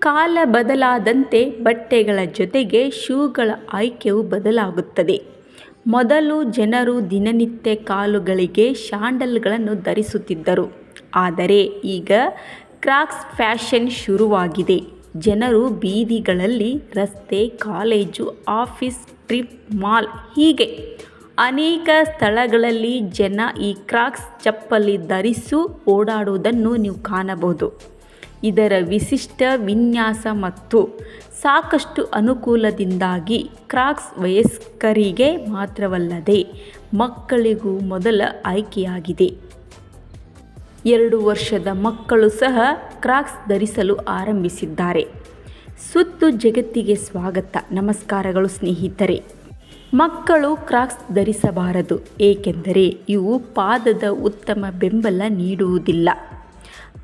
ಕಾಲ ಬದಲಾದಂತೆ ಬಟ್ಟೆಗಳ ಜೊತೆಗೆ ಶೂಗಳ ಆಯ್ಕೆಯೂ ಬದಲಾಗುತ್ತದೆ. ಮೊದಲು ಜನರು ದಿನನಿತ್ಯ ಕಾಲುಗಳಿಗೆ ಶ್ಯಾಂಡಲ್ಗಳನ್ನು ಧರಿಸುತ್ತಿದ್ದರು. ಆದರೆ ಈಗ ಕ್ರಾಕ್ಸ್ ಫ್ಯಾಷನ್ ಶುರುವಾಗಿದೆ. ಜನರು ಬೀದಿಗಳಲ್ಲಿ ರಸ್ತೆ, ಕಾಲೇಜು, ಆಫೀಸ್, ಟ್ರಿಪ್, ಮಾಲ್ ಹೀಗೆ ಅನೇಕ ಸ್ಥಳಗಳಲ್ಲಿ ಜನ ಈ ಕ್ರಾಕ್ಸ್ ಚಪ್ಪಲಿ ಧರಿಸು ಓಡಾಡುವುದನ್ನು ನೀವು ಕಾಣಬಹುದು. ಇದರ ವಿಶಿಷ್ಟ ವಿನ್ಯಾಸ ಮತ್ತು ಸಾಕಷ್ಟು ಅನುಕೂಲದಿಂದಾಗಿ ಕ್ರಾಕ್ಸ್ ವಯಸ್ಕರಿಗೆ ಮಾತ್ರವಲ್ಲದೆ ಮಕ್ಕಳಿಗೂ ಮೊದಲ ಆಯ್ಕೆಯಾಗಿದೆ. ಎರಡು ವರ್ಷದ ಮಕ್ಕಳು ಸಹ ಕ್ರಾಕ್ಸ್ ಧರಿಸಲು ಆರಂಭಿಸಿದ್ದಾರೆ. ಸುತ್ತು ಜಗತ್ತಿಗೆ ಸ್ವಾಗತ. ನಮಸ್ಕಾರಗಳು ಸ್ನೇಹಿತರೆ. ಮಕ್ಕಳು ಕ್ರಾಕ್ಸ್ ಧರಿಸಬಾರದು, ಏಕೆಂದರೆ ಇವು ಪಾದದ ಉತ್ತಮ ಬೆಂಬಲ ನೀಡುವುದಿಲ್ಲ.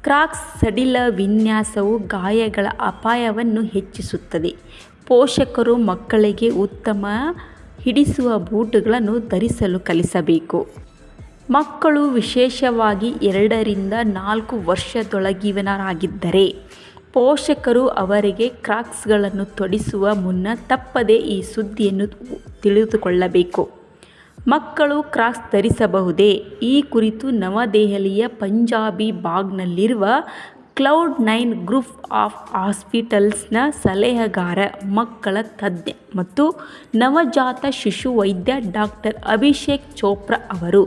ಕ್ರಾಕ್ಸ್ ಸಡಿಲ ವಿನ್ಯಾಸವು ಗಾಯಗಳ ಅಪಾಯವನ್ನು ಹೆಚ್ಚಿಸುತ್ತದೆ. ಪೋಷಕರು ಮಕ್ಕಳಿಗೆ ಉತ್ತಮ ಹಿಡಿಸುವ ಬೂಟುಗಳನ್ನು ಧರಿಸಲು ಕಲಿಸಬೇಕು. ಮಕ್ಕಳು ವಿಶೇಷವಾಗಿ ಎರಡರಿಂದ ನಾಲ್ಕು ವರ್ಷದೊಳಗಿವನರಾಗಿದ್ದರೆ ಪೋಷಕರು ಅವರಿಗೆ ಕ್ರಾಕ್ಸ್ಗಳನ್ನು ತೊಡಿಸುವ ಮುನ್ನ ತಪ್ಪದೇ ಈ ಸುದ್ದಿಯನ್ನು ತಿಳಿದುಕೊಳ್ಳಬೇಕು. ಮಕ್ಕಳು ಕ್ರಾಕ್ಸ್ ಧರಿಸಬಹುದೇ? ಈ ಕುರಿತು ನವದೆಹಲಿಯ ಪಂಜಾಬಿ ಬಾಗ್ನಲ್ಲಿರುವ ಕ್ಲೌಡ್ ನೈನ್ ಗ್ರೂಪ್ ಆಫ್ ಹಾಸ್ಪಿಟಲ್ಸ್ನ ಸಲಹೆಗಾರ, ಮಕ್ಕಳ ತಜ್ಞ ಮತ್ತು ನವಜಾತ ಶಿಶು ವೈದ್ಯ ಡಾಕ್ಟರ್ ಅಭಿಷೇಕ್ ಚೋಪ್ರಾ ಅವರು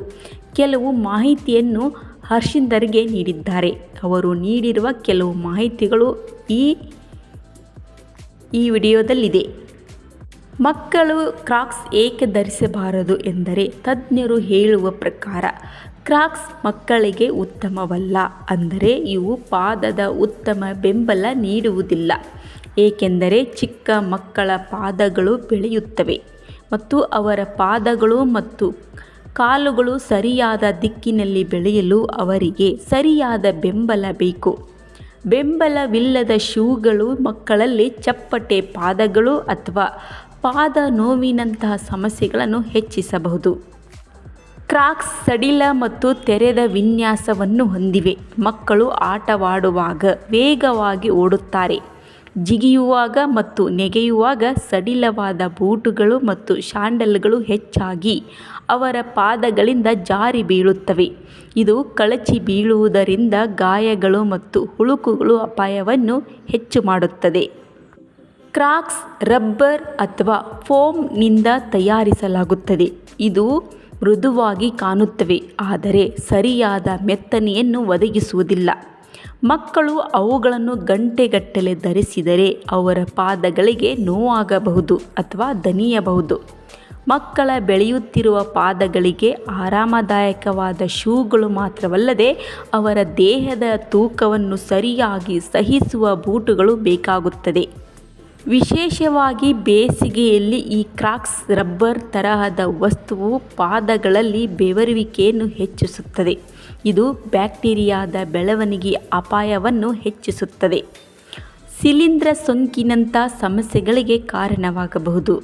ಕೆಲವು ಮಾಹಿತಿಯನ್ನು ಹರ್ಷಿಂದರ್ಗೆ ನೀಡಿದ್ದಾರೆ. ಅವರು ನೀಡಿರುವ ಕೆಲವು ಮಾಹಿತಿಗಳು ಈ ಈ ವಿಡಿಯೋದಲ್ಲಿದೆ. ಮಕ್ಕಳು ಕ್ರಾಕ್ಸ್ ಏಕೆ ಧರಿಸಬಾರದು ಎಂದರೆ ತಜ್ಞರು ಹೇಳುವ ಪ್ರಕಾರ ಕ್ರಾಕ್ಸ್ ಮಕ್ಕಳಿಗೆ ಉತ್ತಮವಲ್ಲ ಅಂದರೆ ಇವು ಪಾದದ ಉತ್ತಮ ಬೆಂಬಲ ನೀಡುವುದಿಲ್ಲ, ಏಕೆಂದರೆ ಚಿಕ್ಕ ಮಕ್ಕಳ ಪಾದಗಳು ಬೆಳೆಯುತ್ತವೆ ಮತ್ತು ಅವರ ಪಾದಗಳು ಮತ್ತು ಕಾಲುಗಳು ಸರಿಯಾದ ದಿಕ್ಕಿನಲ್ಲಿ ಬೆಳೆಯಲು ಅವರಿಗೆ ಸರಿಯಾದ ಬೆಂಬಲ ಬೇಕು. ಬೆಂಬಲವಿಲ್ಲದ ಶೂಗಳು ಮಕ್ಕಳಲ್ಲಿ ಚಪ್ಪಟೆ ಪಾದಗಳು ಅಥವಾ ಪಾದ ನೋವಿನಂತಹ ಸಮಸ್ಯೆಗಳನ್ನು ಹೆಚ್ಚಿಸಬಹುದು. ಕ್ರಾಕ್ಸ್ ಸಡಿಲ ಮತ್ತು ತೆರೆದ ವಿನ್ಯಾಸವನ್ನು ಹೊಂದಿವೆ. ಮಕ್ಕಳು ಆಟವಾಡುವಾಗ ವೇಗವಾಗಿ ಓಡುತ್ತಾರೆ. ಜಿಗಿಯುವಾಗ ಮತ್ತು ನೆಗೆಯುವಾಗ ಸಡಿಲವಾದ ಬೂಟುಗಳು ಮತ್ತು ಶಾಂಡಲ್ಗಳು ಹೆಚ್ಚಾಗಿ ಅವರ ಪಾದಗಳಿಂದ ಜಾರಿ ಬೀಳುತ್ತವೆ. ಇದು ಕಳಚಿ ಬೀಳುವುದರಿಂದ ಗಾಯಗಳು ಮತ್ತು ಹುಳುಕುಗಳು ಅಪಾಯವನ್ನು ಹೆಚ್ಚು ಮಾಡುತ್ತದೆ. ಕ್ರಾಕ್ಸ್, ರಬ್ಬರ್ ಅಥವಾ ಫೋಮ್ನಿಂದ ತಯಾರಿಸಲಾಗುತ್ತದೆ. ಇದು ಮೃದುವಾಗಿ ಕಾಣುತ್ತವೆ, ಆದರೆ ಸರಿಯಾದ ಮೆತ್ತನೆಯನ್ನು ಒದಗಿಸುವುದಿಲ್ಲ. ಮಕ್ಕಳು ಅವುಗಳನ್ನು ಗಂಟೆಗಟ್ಟಲೆ ಧರಿಸಿದರೆ ಅವರ ಪಾದಗಳಿಗೆ ನೋವಾಗಬಹುದು ಅಥವಾ ದಣಿಯಬಹುದು. ಮಕ್ಕಳ ಬೆಳೆಯುತ್ತಿರುವ ಪಾದಗಳಿಗೆ ಆರಾಮದಾಯಕವಾದ ಶೂಗಳು ಮಾತ್ರವಲ್ಲದೆ ಅವರ ದೇಹದ ತೂಕವನ್ನು ಸರಿಯಾಗಿ ಸಹಿಸುವ ಬೂಟುಗಳು ಬೇಕಾಗುತ್ತದೆ. ವಿಶೇಷವಾಗಿ ಬೇಸಿಗೆಯಲ್ಲಿ ಈ ಕ್ರಾಕ್ಸ್ ರಬ್ಬರ್ ತರಹದ ವಸ್ತುವು ಪಾದಗಳಲ್ಲಿ ಬೆವರುವಿಕೆಯನ್ನು ಹೆಚ್ಚಿಸುತ್ತದೆ. ಇದು ಬ್ಯಾಕ್ಟೀರಿಯಾದ ಬೆಳವಣಿಗೆಯ ಅಪಾಯವನ್ನು ಹೆಚ್ಚಿಸುತ್ತದೆ. ಶಿಲೀಂಧ್ರ ಸೋಂಕಿನಂಥ ಸಮಸ್ಯೆಗಳಿಗೆ ಕಾರಣವಾಗಬಹುದು.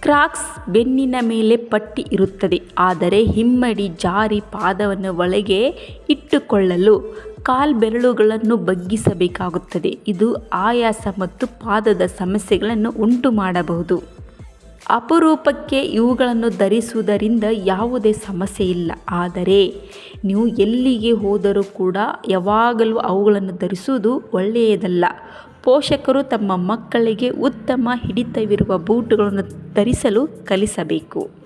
ಕ್ರಾಕ್ಸ್ ಬೆನ್ನಿನ ಮೇಲೆ ಪಟ್ಟಿ ಇರುತ್ತದೆ, ಆದರೆ ಹಿಮ್ಮಡಿ ಜಾರಿ ಪಾದವನ್ನು ಒಳಗೆ ಇಟ್ಟುಕೊಳ್ಳಲು ಕಾಲ್ಬೆರಳುಗಳನ್ನು ಬಗ್ಗಿಸಬೇಕಾಗುತ್ತದೆ. ಇದು ಆಯಾಸ ಮತ್ತು ಪಾದದ ಸಮಸ್ಯೆಗಳನ್ನು ಉಂಟು ಮಾಡಬಹುದು ಅಪರೂಪಕ್ಕೆ ಇವುಗಳನ್ನು ಧರಿಸುವುದರಿಂದ ಯಾವುದೇ ಸಮಸ್ಯೆ ಇಲ್ಲ. ಆದರೆ ನೀವು ಎಲ್ಲಿಗೆ ಹೋದರೂ ಕೂಡ ಯಾವಾಗಲೂ ಅವುಗಳನ್ನು ಧರಿಸುವುದು ಒಳ್ಳೆಯದಲ್ಲ. ಪೋಷಕರು ತಮ್ಮ ಮಕ್ಕಳಿಗೆ ಉತ್ತಮ ಹಿಡಿತವಿರುವ ಬೂಟುಗಳನ್ನು ಧರಿಸಲು ಕಲಿಸಬೇಕು.